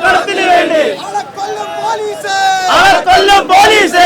கடத்தினு வேண்டி அழக்கொல்லும் போலீஸ் அழக்கொல்லும் போலீஸ்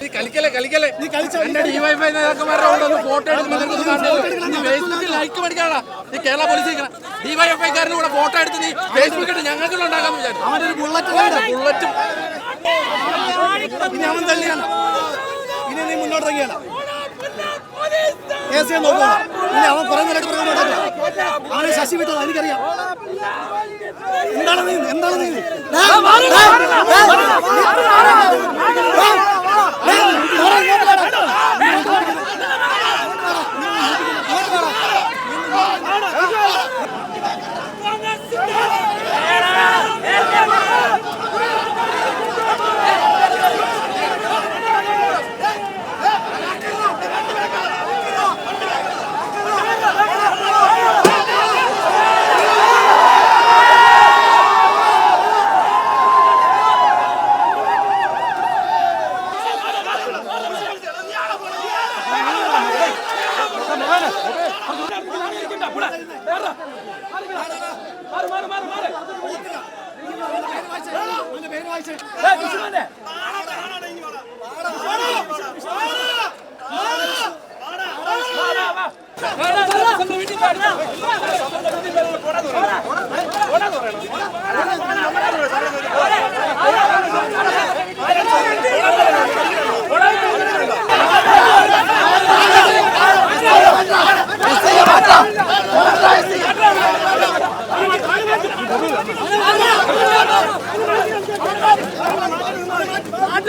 നീ കളിക്കല്ലേ കളിക്കല്ലേ ഒന്ന് ഫോട്ടോ എടുക്കുമ്പോൾ. നീ ഫേസ്ബുക്കിൽ ലൈക്ക് നീ കേരള പോലീസ് ഡിവൈഎഫ്ഐക്കാരന്റെ കൂടെ ഫോട്ടോ എടുത്ത് നീ ഫേസ്ബുക്കിൽ ഞങ്ങൾക്ക് ഉണ്ടാക്കാന്ന് വിചാരിച്ചു. അവനൊരു ബുള്ളറ്റ് ബുള്ളറ്റും ഇനി അവൻ തന്നെയാണ് ഇനി നീ മുന്നോട്ട് ഇറങ്ങിയല്ല കേസ് ചെയ്യാൻ നോക്കണം ഇനി അവൻ കുറെ നേരമായിട്ട് പുറകെ നടക്കുക. അവനെ ശശി വിട്ടത് എനിക്കറിയാം. എന്താണ് നീ എന്താണ് നീ? ദാ,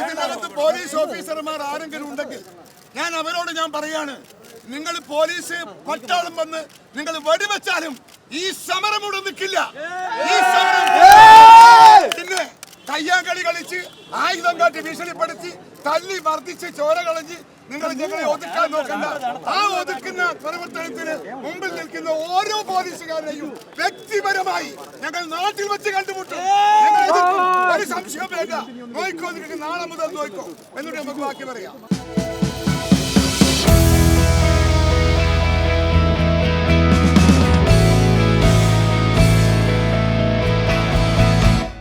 ഇതിനകത്ത് പോലീസ് ഓഫീസർമാർ ആരെങ്കിലും ഉണ്ടെങ്കിൽ ഞാൻ അവരോട് ഞാൻ പറയാണ് നിങ്ങൾ പോലീസ് പട്ടാളം വന്ന് നിങ്ങൾ വെടിവെച്ചാലും ഈ സമരം ഇവിടെ നിൽക്കില്ല. ഈ സമരം പിന്നെ കയ്യാങ്കളി കളിച്ച് ആയുധം കാട്ടി ഭീഷണിപ്പെടുത്തി തല്ലി മർദ്ദിച്ച് ചോര കളഞ്ഞ് നിങ്ങൾ ഞങ്ങളെ ഒതുക്കാൻ നോക്കണ്ട. ആ ഒതുക്കുന്ന പ്രവർത്തനത്തിന് മുമ്പിൽ നിൽക്കുന്ന ഓരോ പോലീസുകാരെയും വ്യക്തിപരമായി ഞങ്ങൾ നാട്ടിൽ വെച്ച് കണ്ടുമുട്ടും. ഒരു സംശയം വേണ്ട. നോയിക്കോ നിങ്ങൾക്ക് നാളെ മുതൽ നോയിക്കോ. എന്നിട്ട് നമുക്ക് ബാക്കി പറയാം.